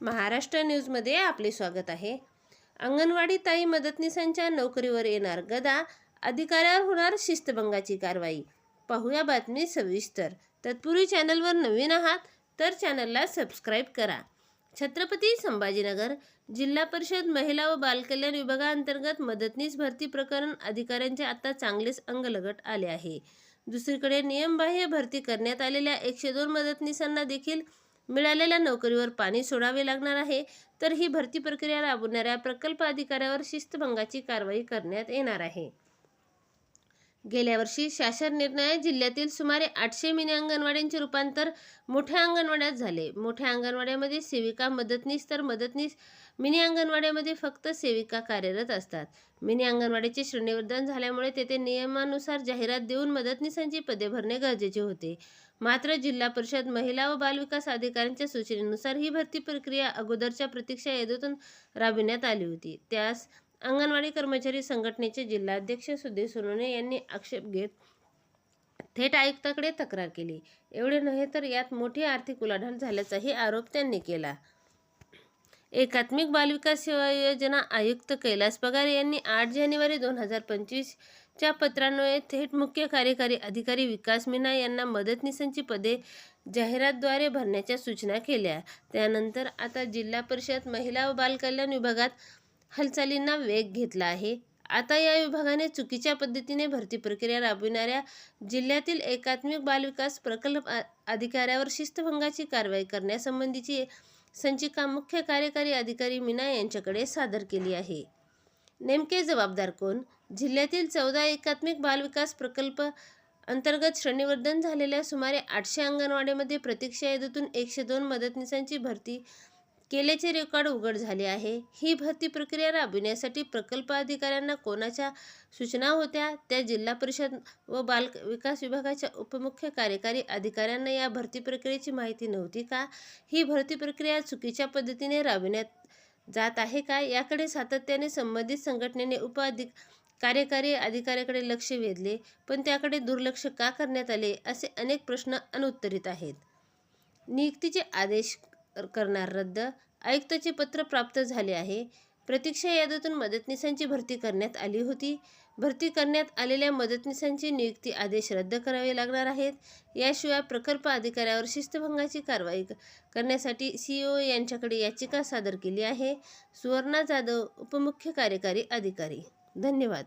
महाराष्ट्र न्यूजमध्ये आपले स्वागत आहे. अंगणवाडी ताई मदतनीसांच्या नोकरीवर येणार गदा अधिकाऱ्यावर होणार शिस्तभंगाची कारवाई. पाहूया बातमी सविस्तर. तत्पूर्वी चॅनलवर नवीन आहात तर चॅनलला सबस्क्राईब करा. छत्रपती संभाजीनगर जिल्हा परिषद महिला व बालकल्याण विभागाअंतर्गत मदतनीस भरती प्रकरण अधिकाऱ्यांचे आता चांगलेच अंगलगट आले आहे. दुसरीकडे नियमबाह्य भरती करण्यात आलेल्या एकशे दोन मदतनीसांना देखील मिळालेल्या नोकरीवर पाणी सोडावे लागणार आहे तर ही भरती प्रक्रिया राबवणाऱ्या प्रकल्प अधिकाऱ्यावर शिस्तभंगाची कारवाई करण्यात येणार आहे. गेल्या वर्षी शासन निर्णय जिल्ह्यातील सुमारे आठशे मिनी अंगणवाड्यांचे रूपांतर मोठ्या अंगणवाड्यात झाले. मोठ्या अंगणवाड्यामध्ये सेविका मदतनीस तर मदतनीस मिनी अंगणवाड्यामध्ये फक्त सेविका कार्यरत असतात. मिनी अंगणवाडीचे श्रेणीवर्धन झाल्यामुळे तेथे नियमानुसार जाहिरात देऊन मदतनीसांची पदे भरणे गरजेचे होते. मात्र जिल्हा परिषद महिला व बालविकास अधिकाऱ्यांच्या सूचनेनुसार ही भरती प्रक्रिया अगोदरच्या प्रतीक्षा यादीतून राबविण्यात आली होती. त्यास अंगणवाडी कर्मचारी संघटनेचे जिल्हाध्यक्ष सुधीर सोनवणे यांनी आक्षेप घेत थेट आयुक्ताकडे तक्रार केली. एवढे नव्हे तर यात मोठी आर्थिक उलाढाल झाल्याचाही आरोप त्यांनी केला. एकात्मिक बालविकास सेवा योजना आयुक्त कैलास पगार यांनी आठ जानेवारी दोन हजार पंचवीसच्या पत्रान्वये थेट मुख्य कार्यकारी अधिकारी विकास मीना यांना मदतनीसांची पदे जाहिरातद्वारे भरण्याच्या सूचना केल्या. त्यानंतर आता जिल्हा परिषद महिला व बालकल्याण विभागात हालचालींना वेग घेतला आहे. आता या विभागाने चुकीच्या पद्धतीने भरती प्रक्रिया राबविणाऱ्या जिल्ह्यातील एकात्मिक बालविकास प्रकल्प अधिकाऱ्यावर शिस्तभंगाची कारवाई करण्यासंबंधीची संचिका मुख्य कार्यकारी अधिकारी मीना यांच्याकडे सादर केली आहे. नेमके जबाबदार कोण? जिल्ह्यातील चौदा एकात्मिक बालविकास प्रकल्प अंतर्गत श्रेणीवर्धन झालेल्या सुमारे आठशे अंगणवाडीमध्ये प्रतीक्षा यादीतून एकशे दोन मदतनीसांची भरती केल्याचे रेकॉर्ड उघड झाले आहे. ही भरती प्रक्रिया राबविण्यासाठी प्रकल्प अधिकाऱ्यांना कोणाच्या सूचना होत्या त्या जिल्हा परिषद व बाल विकास विभागाच्या उपमुख्य कार्यकारी अधिकाऱ्यांना या भरती प्रक्रियेची माहिती नव्हती का? ही भरती प्रक्रिया चुकीच्या पद्धतीने राबविण्यात जात आहे का? याकडे सातत्याने संबंधित संघटनेने उपअधिक कार्यकारी अधिकाऱ्याकडे लक्ष वेधले पण त्याकडे दुर्लक्ष का करण्यात आले असे अनेक प्रश्न अनुत्तरित आहेत. नियुक्तीचे आदेश करणार रद्द. आयुक्ताचे पत्र प्राप्त झाले आहे. प्रतीक्षा यादीतून मदतनीसांची भरती करण्यात आली होती. भरती करण्यात आलेल्या मदतनीसांची नियुक्ती आदेश रद्द करावे लागणार आहेत. याशिवाय प्रकल्प अधिकाऱ्यावर शिस्तभंगाची कारवाई क- करण्यासाठी सीईओ यांच्याकडे याचिका सादर केली आहे. सुवर्णा जाधव उपमुख्य कार्यकारी अधिकारी. धन्यवाद.